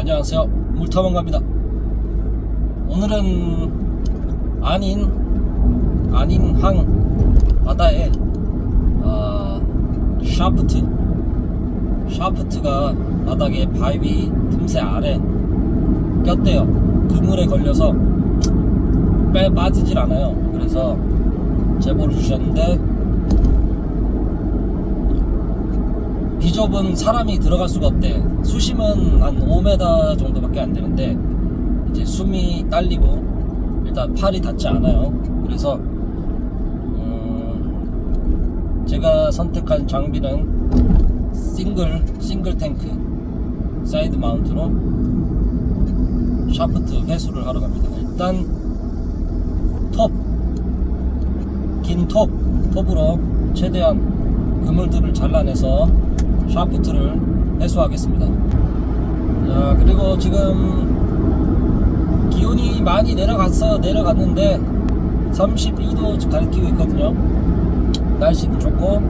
안녕하세요. 물타방갑니다. 오늘은 아닌 아닌 항 바다에 아, 샤프트 샤프트가 바닥에 바위 틈새 아래 꼈대요. 그물에 걸려서 빼 빠지질 않아요. 그래서 제보를 주셨는데 비좁은 사람이 들어갈 수가 없대. 수심은 한 5m 정도밖에 안 되는데 이제 숨이 딸리고 일단 팔이 닿지 않아요. 그래서 음, 제가 선택한 장비는 싱글 싱글 탱크 사이드 마운트로 샤프트 회수를 하러 갑니다. 일단 톱, 긴 톱, 톱으로 최대한 그물들을 잘라내서 샤프트를 회수하겠습니다. 자, 그리고 지금 기온이 많이 내려갔어 내려갔는데 32도 가리키고 있거든요. 날씨는 좋고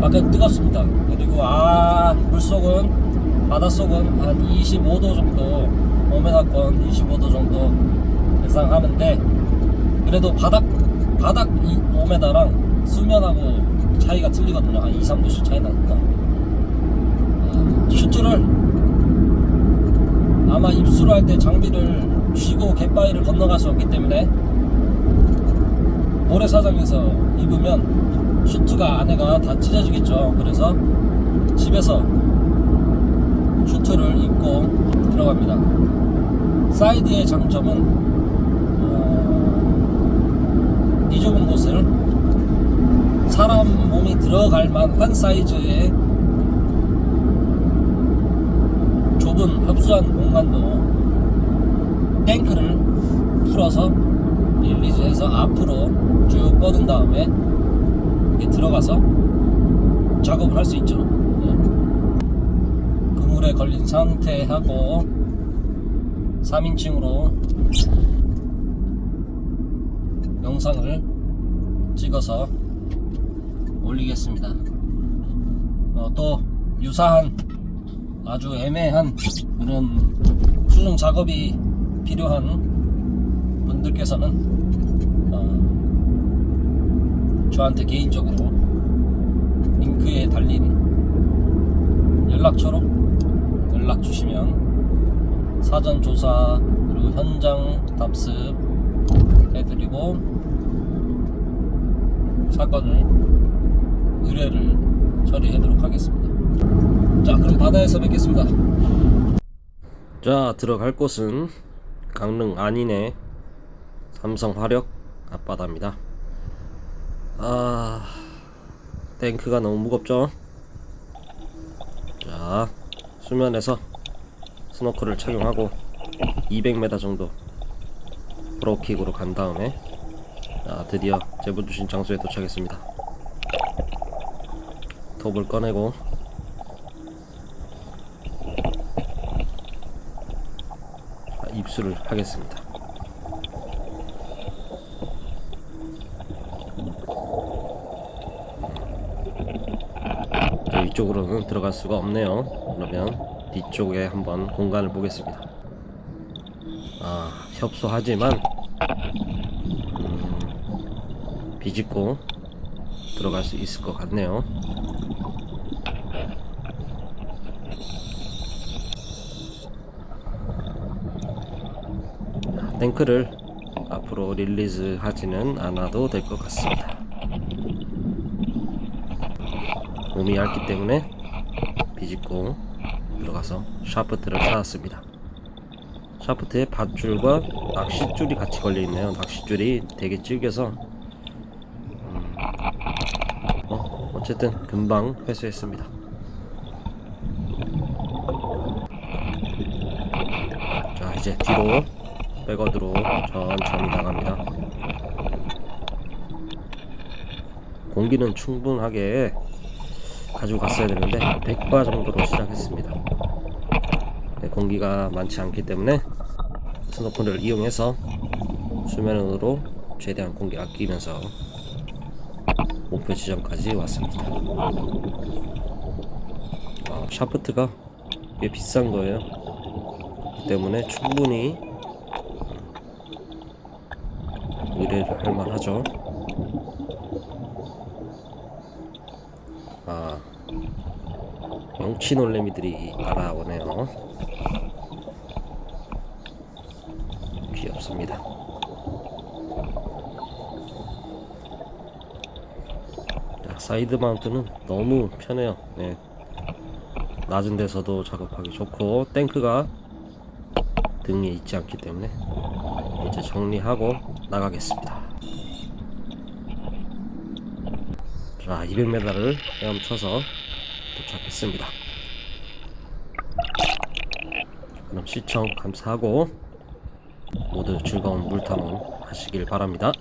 밖은 뜨겁습니다. 그리고 아 물속은 바닷속은 한 25도 정도 5m권 25도 정도 예상하는데 그래도 바닥 바닥 5m랑 수면하고 차이가 틀리거든요. 한 2, 3도씩 차이 나니까. 아, 슈트를 아마 입수를 할때 장비를 쥐고 갯바위를 건너갈 수 없기 때문에 모래사장에서 입으면 슈트가 안에가 다 찢어지겠죠. 그래서 집에서 슈트를 입고 들어갑니다. 사이드의 장점은 어, 이 좁은 곳을 사람 몸이 들어갈 만한 사이즈의 좁은 흡수한 공간도 탱크를 풀어서 릴리즈해서 앞으로 쭉 뻗은 다음에 이렇게 들어가서 작업을 할 수 있죠. 예. 그물에 걸린 상태하고 3인칭으로 영상을 찍어서 올리겠습니다. 어, 또 유사한 아주 애매한 그런 수중 작업이 필요한 분들께서는 어, 저한테 개인적으로 링크에 달린 연락처로 연락 주시면 사전 조사 그리고 현장 답습 해드리고 사건을 의뢰를 처리하도록 하겠습니다. 자, 그럼 바다에서 뵙겠습니다. 자, 들어갈 곳은 강릉 안인의 삼성 화력 앞바다입니다. 아, 탱크가 너무 무겁죠? 자, 수면에서 스노클을 착용하고 200m 정도 브로킥으로 간 다음에 자, 드디어 제보 주신 장소에 도착했습니다. 톱을 꺼내고 자, 입수를 하겠습니다. 자, 이쪽으로는 들어갈 수가 없네요. 그러면 뒤쪽에 한번 공간을 보겠습니다. 아, 협소하지만 음, 비집고 들어갈 수 있을 것 같네요. 탱크를 앞으로 릴리즈 하지는 않아도 될 것 같습니다. 몸이 얇기 때문에 비집고 들어가서 샤프트를 쌓았습니다. 샤프트에 밧줄과 낚싯줄이 같이 걸려 있네요. 낚싯줄이 되게 질겨서 음, 어, 어쨌든 금방 회수했습니다. 자 이제 뒤로 백워드로 천천히 나갑니다. 공기는 충분하게 가지고 갔어야 되는데 100바 정도로 시작했습니다. 네, 공기가 많지 않기 때문에 스노클을 이용해서 수면으로 최대한 공기 아끼면서 목표 지점까지 왔습니다. 어, 샤프트가 꽤 비싼 거예요. 그 때문에 충분히 의뢰를 할 만하죠. 아, 영치 놀래미들이 알아오네요. 귀엽습니다. 사이드 마운트는 너무 편해요. 네. 낮은 데서도 작업하기 좋고 탱크가 등에 있지 않기 때문에 이제 정리하고 나가겠습니다. 자, 200m를 헤엄쳐서 도착했습니다. 그럼 시청 감사하고 모두 즐거운 물탐험 하시길 바랍니다.